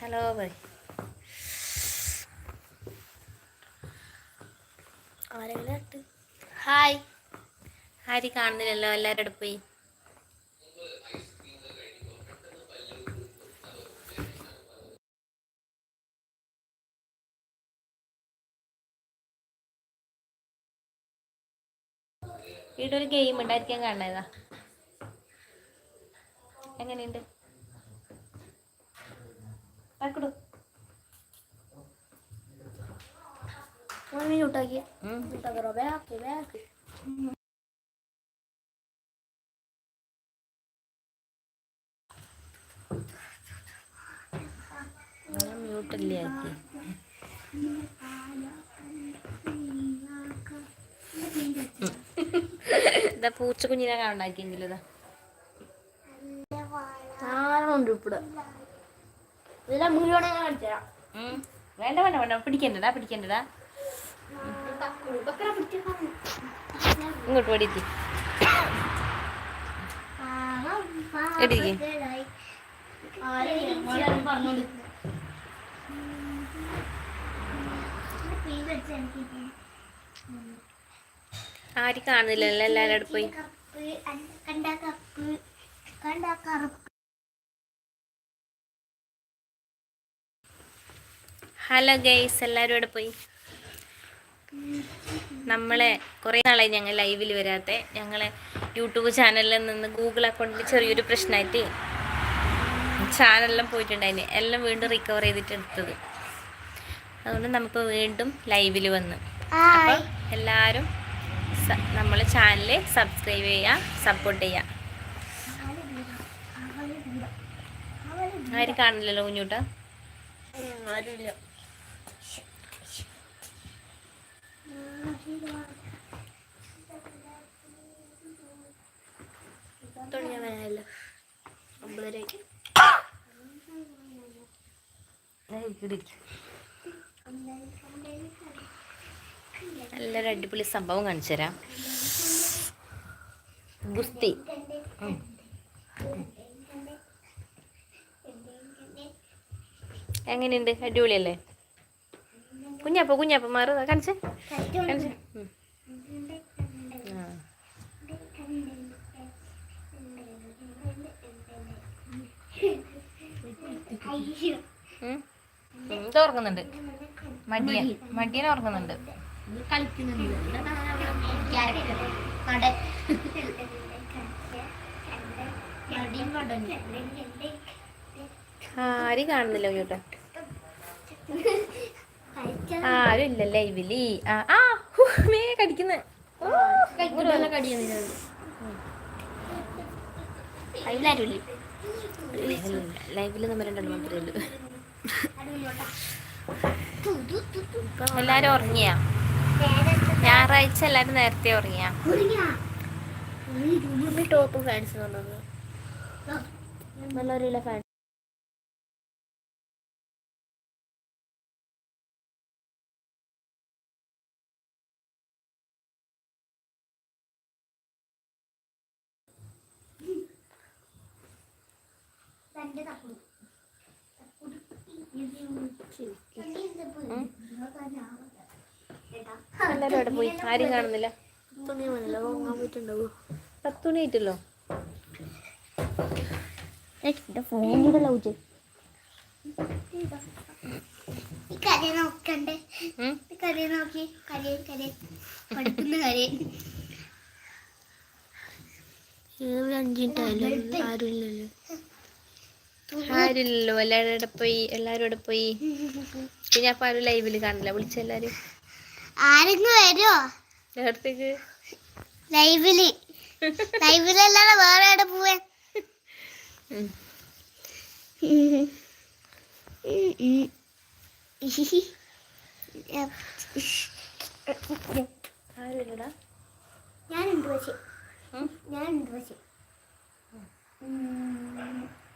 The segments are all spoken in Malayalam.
ഹലോ ബൈ ആരെങ്കിലും ഇട്ട്. ഹായ്. ആരി കാണുന്നില്ലല്ലോ? എല്ലാവരും അടുത്ത് പോയി? ഇവിടെ ഒരു ഗെയിം ഉണ്ടായിരിക്കാൻ കാണുന്നതാ. എങ്ങനെയുണ്ട്? ബാക്കി ബാക്കി ഞാൻ മ്യൂട്ടല്ലേ ആക്കി? ഇതാ പൂച്ച കുഞ്ഞിനെ ഇതാ. നാലുണ്ട് ഇവിടെ ഇതിലെ മുഴുവൻ കാണിച്ചു തരാം. വേണ്ട വേണ്ട വേണ്ട. പിടിക്കണ്ടടാ പിടിക്കണ്ടടാ ഇങ്ങോട്ട് ഓടിയെത്തി എടിക്ക്. ആരും കാണുന്നില്ലല്ലോ എല്ലാവരും പോയി. കണ്ട കപ്പ് കണ്ട കറുപ്പ്. ഹലോ ഗൈസ് എല്ലാവരും ഇവിടെ പോയി? നമ്മളെ കുറേ നാളായി ഞങ്ങൾ ലൈവിൽ വരാത്തെ. ഞങ്ങളെ യൂട്യൂബ് ചാനലിൽ നിന്ന് ഗൂഗിൾ അക്കൗണ്ടിൽ ചെറിയൊരു പ്രശ്നമായിട്ട് ചാനലെല്ലാം പോയിട്ടുണ്ടായിന്. എല്ലാം വീണ്ടും റിക്കവർ ചെയ്തിട്ട് എടുത്തത്. അതുകൊണ്ട് നമുക്ക് വീണ്ടും ലൈവിൽ വന്ന്. എല്ലാവരും നമ്മളെ ചാനൽ സബ്സ്ക്രൈബ് ചെയ്യുക സപ്പോർട്ട് ചെയ്യുക ആരും കാണില്ലല്ലോ കുഞ്ഞൂട്ടാ? ആരുമില്ല തുടങ്ങിയ വരാനല്ലോ ഒമ്പതരയ്ക്ക് നല്ലൊരു അടിപൊളി സംഭവം കാണിച്ചു തരാം. ഗുസ്തി. എങ്ങനെയുണ്ട്? അടിപൊളിയല്ലേ? കുഞ്ഞാപ്പ കുഞ്ഞാപ്പ മാറുക കാണിച്ചേ. കാണിച്ചേ. ഇത് ഉറങ്ങുന്നുണ്ട് മടിയൻ മടിയൻ ഉറങ്ങുന്നുണ്ട് ആരും കാണുന്നില്ല കേട്ടോ ആരും ഇല്ലല്ലേ ഇവിലി ആ ആ മേ കടിക്കുന്ന. അതിലാരുമില്ലേ ലൈവിൽ നമ്മൾ രണ്ടെണ്ണം മാത്രമേ ഉള്ളൂ. എല്ലാരും ഉറങ്ങിയാ? ഞായറാഴ്ച എല്ലാരും നേരത്തെ ഉറങ്ങിയാ? ടോപ്പ് ഫാൻസ് നല്ല നല്ലൊരു ഫാൻ എല്ലാരും അവിടെ പോയി? ആരും കാണുന്നില്ല. തുണി വന്നില്ല വാങ്ങാൻ പോയിട്ടുണ്ടാവോ പത്തുമണി ആയിട്ടല്ലോ എന്റെ ആരും ലൗജ് ആരില്ലല്ലോ എല്ലാവരും അവിടെ പോയി എല്ലാരും അവിടെ പോയി. പിന്നെ അപ്പൊ ആരും ലൈവിൽ കാണില്ല. വിളിച്ച എല്ലാരും? ആരെങ്കിലും വരുമോ നേരത്തേക്ക് ലൈവിൽ ലൈവിലല്ലാതെ വേറെ എവിടെ പോവാൻ? ഞാനുണ്ട് പക്ഷേ? ഞാനുണ്ട് പക്ഷേ.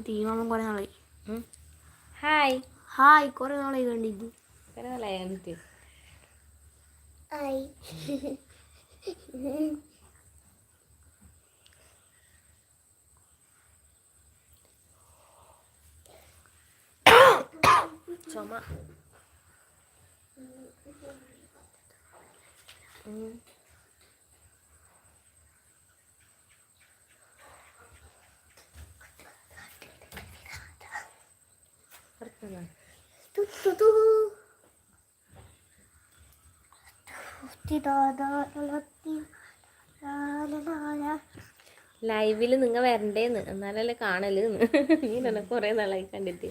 തീമാമൻ കുറെ നാളായി. ഹായ് ഹായ് കുറെ നാളായി കണ്ടിട്ട്. കുറെ നാളായി കണ്ടിട്ട്. ഹായ് ചുമ. ഉം. പുറത്തുനിന്നോ? ലൈവിൽ നിങ്ങ വരണ്ടേന്ന്. എന്നാലല്ലേ കാണൽ നീ തന്നെ കുറെ നാളായി കണ്ടിട്ട്.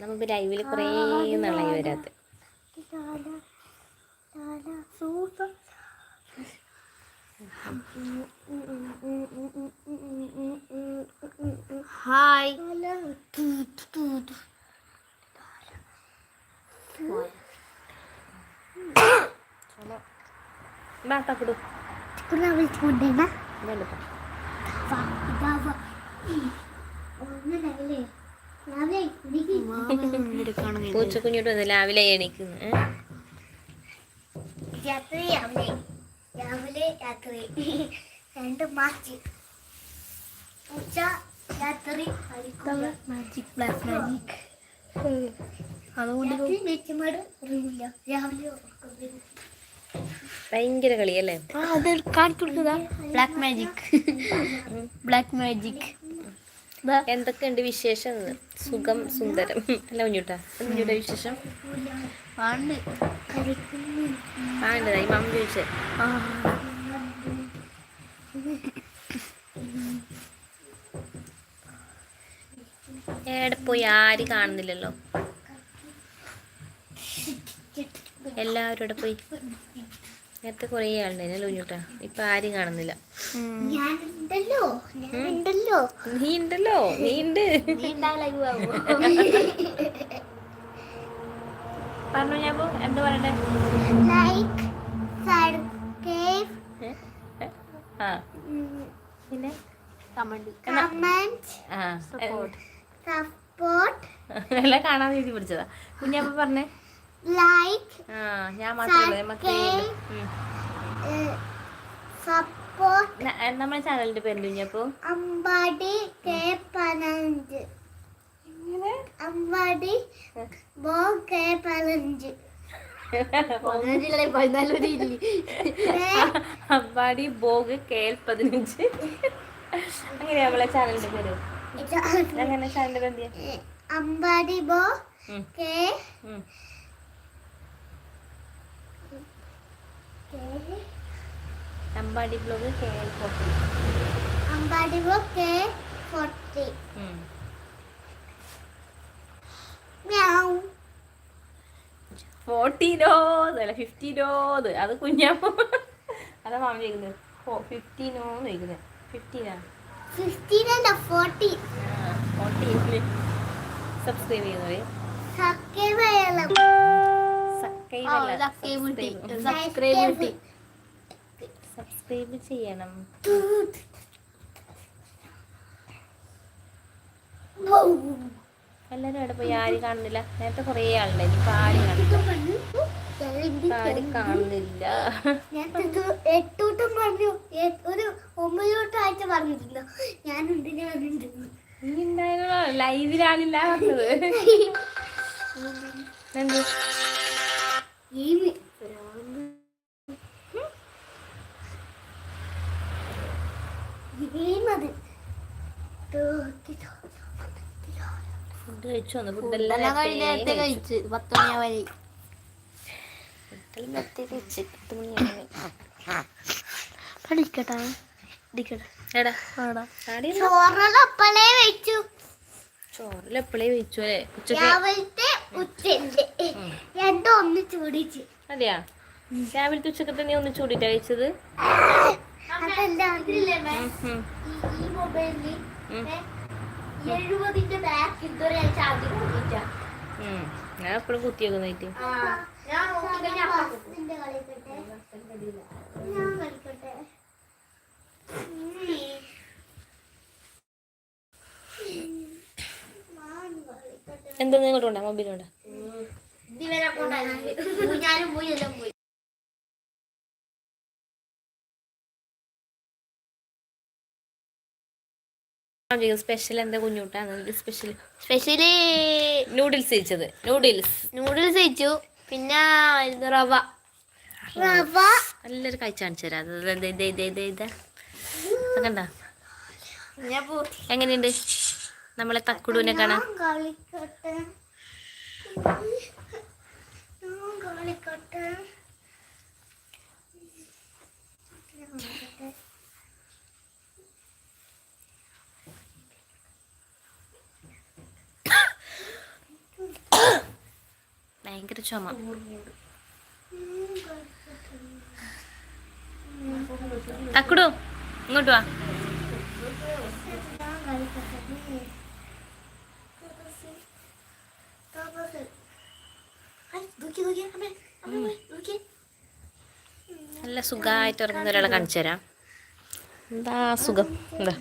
നമുക്ക് ലൈവിൽ കുറെ നാളായി വരാത്ത. ഹായ് വേണ്ടപ്പോ പൂച്ചക്കുഞ്ഞോട്ട് വന്ന് രാവിലെ എണീക്കുന്നു? രാത്രി രാവിലെ. രാവിലെ രാത്രി. രണ്ട് മാച്ച്. പൂച്ച രാത്രി മാജിക് മാജിക് ഭയങ്കര കളിയല്ലേ? അത് കാണിച്ചു കൊടുക്കുക ബ്ലാക്ക് മാജിക് ബ്ലാക്ക് മാജിക് എന്തൊക്കെയുണ്ട് വിശേഷം? സുഖം സുന്ദരം. അല്ല കുഞ്ഞുട്ടാ കുഞ്ഞുട്ട വിശേഷം? ആണ് കളിക്കുന്നു ആ ഉണ്ടതാ ഈ മാമ ചോദിച്ചേ. എവിടെ പോയി ആര് കാണുന്നില്ലല്ലോ. എല്ലാവരും ഇവിടെ പോയി. നേരത്തെ കുറേ ആളുണ്ടായിരുന്നു ലൂഞ്ഞുട്ടാ ഇപ്പൊ ആരും കാണുന്നില്ല. നീ ഉണ്ടല്ലോ. നീ ഉണ്ട്. പറഞ്ഞു ഞാൻ എന്താ പറയണ്ടേ? ലൈക്ക് പിന്നെ? സപ്പോർട്ട് സപ്പോർട്ട് എല്ലാം കാണാൻ രീതി പിടിച്ചതാ കുഞ്ഞപ്പ പറഞ്ഞേ. ലൈക്ക് ആ ഞാൻ മാത്രമേ നമ്മുടെ ചാനലിന്റെ പേര് കുഞ്ഞപ്പോ അമ്പാടി കെ പതിനഞ്ച്. അമ്പാടി ബോ കെ പതിനഞ്ച്. അമ്പാടി ബോഗ് കെ എൽ പതിനഞ്ച്. അങ്ങനെ അവളെ ചാനലിന്റെ പേര്. അങ്ങനെ ചാനലിന്റെ പേര് അമ്പാടി ബോ K Ambadi blog K forty Ambadi block K forty അല്ല ഫിഫ്റ്റീനോന്ന് അത് കുഞ്ഞാപ്പ. അതാ മാമ ചോദിക്കുന്നത്. ചോദിക്കുന്നത്. ഫിഫ്റ്റീനാ ഫിഫ്റ്റീൻ സബ്സ്ക്രൈബ് ചെയ്യുന്നവര്. സബ്സ്ക്രൈബ് സബ്സ്ക്രൈബ് ചെയ്യണം. എല്ലാരും അവിടെ പോയി? ആരും കാണുന്നില്ല. നേരത്തെ കൊറേ ആളുണ്ടായിരുന്നു ഇപ്പൊ ആരും കാണുന്നില്ല. ആരും കാണുന്നില്ല. ഞാൻ ഇത് എട്ടൂട്ടം പറഞ്ഞു. ഒരു ഒമ്പതോട്ടം ആഴ്ച പറഞ്ഞിട്ടില്ല ഞാനുണ്ട് ഞാനുണ്ട്. നീ ഉണ്ടായിരുന്നോ ലൈവിലാണില്ല പറഞ്ഞത്. എന്ത്? ഗെയിം ഗെയിം അത്. ഫുഡ് കഴിച്ചു വന്നു. ഫുഡെല്ലാം നേരത്തെ കഴിച്ചു. പത്ത് മണിയാവായി ഫുഡെല്ലാം നേരത്തെ കഴിച്ച്. പത്ത് മണിയായി പഠിക്കട്ടാ. പഠിക്കട്ടെ. എടാ. ആടാ. ആടിയല്ല ചോറപ്പളേ വെച്ചു. എപ്പോഴേ അല്ലേ? ഉച്ചയ്ക്ക് ഉച്ചന്റെ രണ്ടും ഒന്ന് ചൂടിച്ച്. അതെയാ? രാവിലത്തെ ഉച്ചക്കത്തെ നീ ഒന്ന് ചൂടിട്ട് കഴിച്ചത്? ഞാൻ എപ്പോഴും കുത്തിയൊക്കെ ഞാൻ കളിക്കട്ടെ മൊബൈലിൽ ഉം. ഏ, എഴുപതിന്റെ ബാക്ക് ഇതുവരെ ഞാൻ ചാർജ് കൊടുത്തിട്ട ഉം. ഞാൻ എപ്പോഴും കുത്തിയേക്കുന്നായിട്ട് ഞാൻ നോക്കിക്കഴിഞ്ഞാൽ അപ്പം കിട്ടും. ഞാൻ കളിക്കട്ടെ എന്താ ഇങ്ങോട്ട് കൊണ്ടാ മൊബൈൽ കൊണ്ടാ ഞാനും പോയി എല്ലാം പോയി സ്പെഷ്യൽ എന്താ കുഞ്ഞൂട്ടാണ് സ്പെഷ്യൽ സ്പെഷ്യലി നൂഡിൽസ് കഴിച്ചത്. നൂഡിൽസ് നൂഡിൽസ് കഴിച്ചു. പിന്നെ റവ? റവ? നല്ലൊരു കാഴ്ച കാണിച്ചു തരാം. അത് ഇത് ഇത് ഇത് ഇത് ഇത് കണ്ട? എങ്ങനെയുണ്ട്? നമ്മളെ തക്കുടുവിനെ കാണാൻ. ഭയങ്കര ചുമ. തക്കുടു ഇങ്ങോട്ട് വാ. നല്ല സുഖമായിട്ട് ഇറങ്ങുന്ന ഒരാളെ കാണിച്ചു തരാം എന്താ സുഖം? എന്താ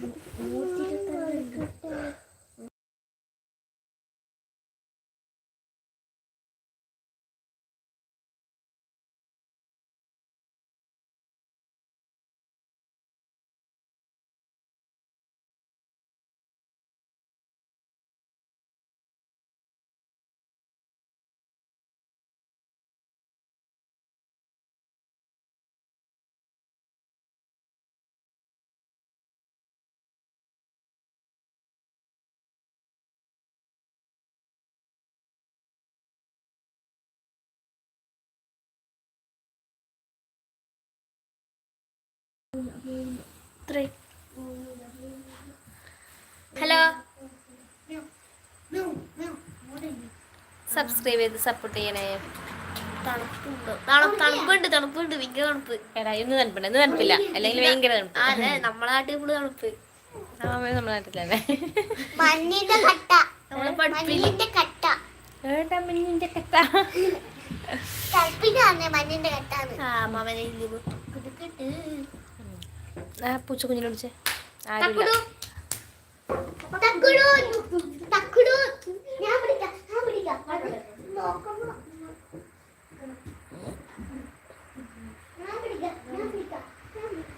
ഹലോ സബ്സ്ക്രൈബ് ചെയ്ത് സപ്പോർട്ട് ചെയ്യണേ. തണുപ്പുണ്ട്. തണുപ്പ് തണുപ്പുണ്ട് തണുപ്പുണ്ട് ഭയങ്കര തണുപ്പ്. എടാ ഇന്ന് തണുപ്പുണ്ട് ഇന്ന് തണുപ്പില്ല. അല്ലെങ്കിൽ ഭയങ്കര തണുപ്പ്. അതെ നമ്മളെ നാട്ടിൽ ഫുള്ള് തണുപ്പ്. നമ്മളെ നാട്ടിലല്ലേ മഞ്ഞിന്റെ കട്ട. നമ്മളെ കട്ട. ഏട്ടാ മഞ്ഞിന്റെ കട്ടാണ് ആ മാമനെ കിടുക്കിട്ട് ആ പൂച്ച കുഞ്ഞിനെ വിളിച്ചേ. ആരുമില്ല തക്കുടു തക്കുടു ഞാൻ പിടിക്കാം ഞാൻ പിടിക്കാം നോക്കുമ്പോ ഞാൻ പിടിക്കാം ഞാൻ പിടിക്കാം ഞാൻ പിടിക്കാം.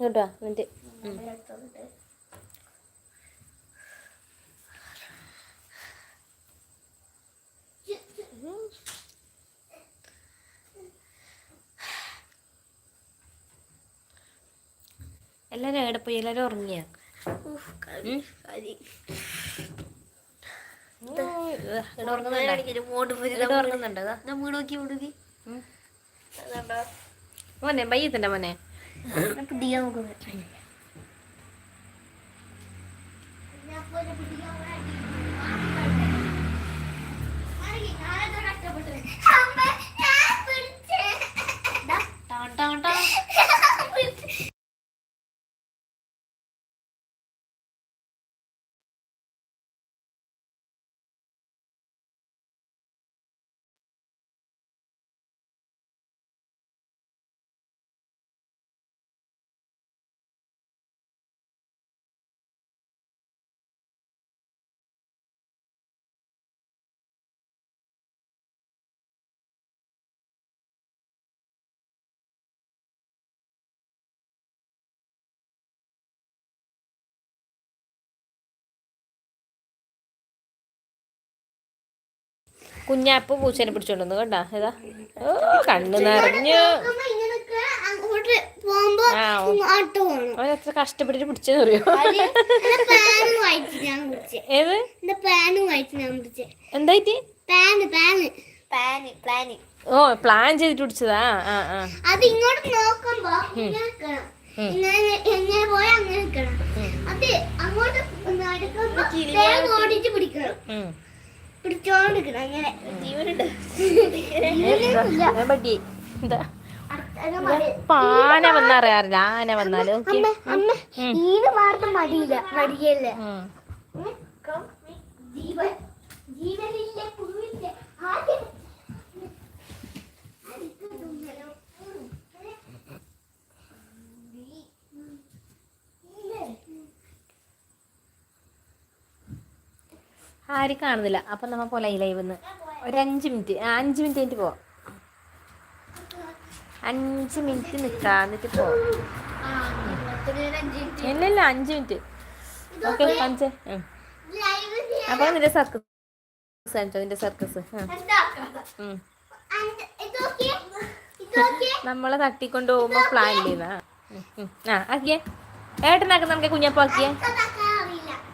വാ എന്നിട്ട്. എല്ലാരും എവിടെ പോയി? എല്ലാരും ഉറങ്ങിയ? ഉറങ്ങുന്നുണ്ടോ. മോനെ ബയ്യത്തിന്റെ മോനെ. പിടിക്കാൻ നോക്കുന്നത് കുഞ്ഞാപ്പ് പൂച്ചേനെ പിടിച്ചോണ്ട് കേട്ടാ ഇതാ ഓ കണ്ണു നിറഞ്ഞു. അവൻ എത്ര കഷ്ടപ്പെട്ടിട്ട് പിടിച്ചെന്ന് അറിയോ ഏത്? എന്തായിട്ട്? ഓ പ്ലാൻ ചെയ്തിട്ട് പിടിച്ചതാ? ആ ആ അത് ഇങ്ങോട്ട് നോക്കുമ്പോ എങ്ങനെ അങ്ങനെ അത് അങ്ങോട്ട് ഓടിച്ച് പിടിക്കണം. പിടിച്ചോണ്ടിരിക്കണം. അങ്ങനെ ജീവനുണ്ട്. എന്താ? പാന വന്നറിയാറില്ല ആന വന്നാൽ. മടിയില്ല. ജീവനില്ലേ ആരും കാണുന്നില്ല. അപ്പൊ നമ്മ പോലെ ഈ ലൈവ് ഒന്ന് ഒരു അഞ്ച് മിനിറ്റ് അഞ്ച് മിനിറ്റ് കഴിഞ്ഞിട്ട് പോവാം. അഞ്ച് മിനിറ്റ് നിൽക്കാം എന്നിട്ട് പോവാം. ഇല്ല ഇല്ല അഞ്ച് മിനിറ്റ് ഓക്കെ അഞ്ച്. അപ്പോൾ അപ്പൊ നിന്റെ സർക്കസ് നിന്റെ സർക്കസ്. നമ്മളെ തട്ടിക്കൊണ്ട് പോകുമ്പോ പ്ലാൻ ചെയ്യുന്ന ആ. ആക്കിയേ. ഏട്ടനാക്ക നമുക്ക് കുഞ്ഞപ്പാക്കിയേ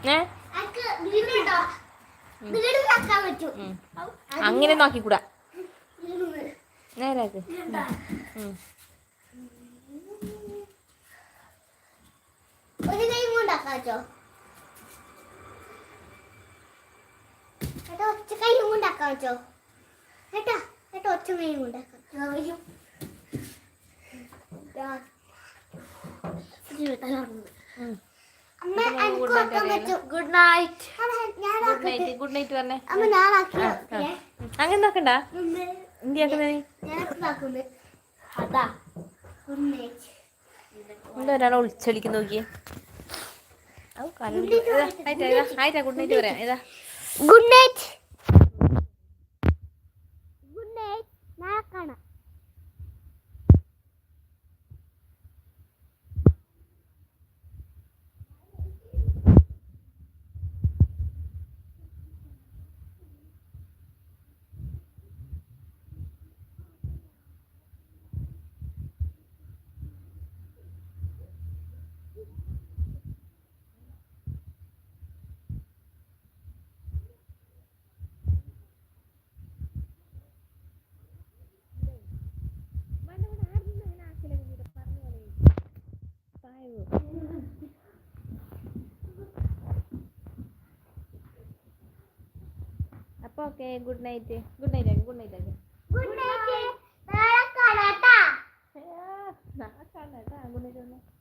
ഏ. അങ്ങനെ നോക്കിക്കൂടാ. നേരാക്ക്. ഒരു കൈ കൊണ്ടാക്കാച്ചോ ഏട്ടാ ഒറ്റ കൈ കൊണ്ടാക്കാൻ വെച്ചോ ഏട്ടാ ഏട്ടാ ഒറ്റ കൈ കൊണ്ടാക്കാം. Good night good night. Good night പറഞ്ഞേ. അങ്ങനെ നോക്കണ്ട എന്തിയാക്കുന്നേ എന്താ ഒരാളെ ഒളിച്ചടിക്കുന്ന നോക്കിയേ. ഗുഡ് നൈറ്റ് പറയാം. ഇതാ. ഗുഡ് നൈറ്റ് ഗുഡ് നൈറ്റ് നാളെ കാണാം അപ്പൊ okay good night good night ആക്കി ഗുഡ് നൈറ്റ് ആക്കി ഗുഡ് നൈറ്റ് നാളെ കാണാട്ടാ നാളെ കാണാം കേട്ടോ ഗുഡ് നൈറ്റ്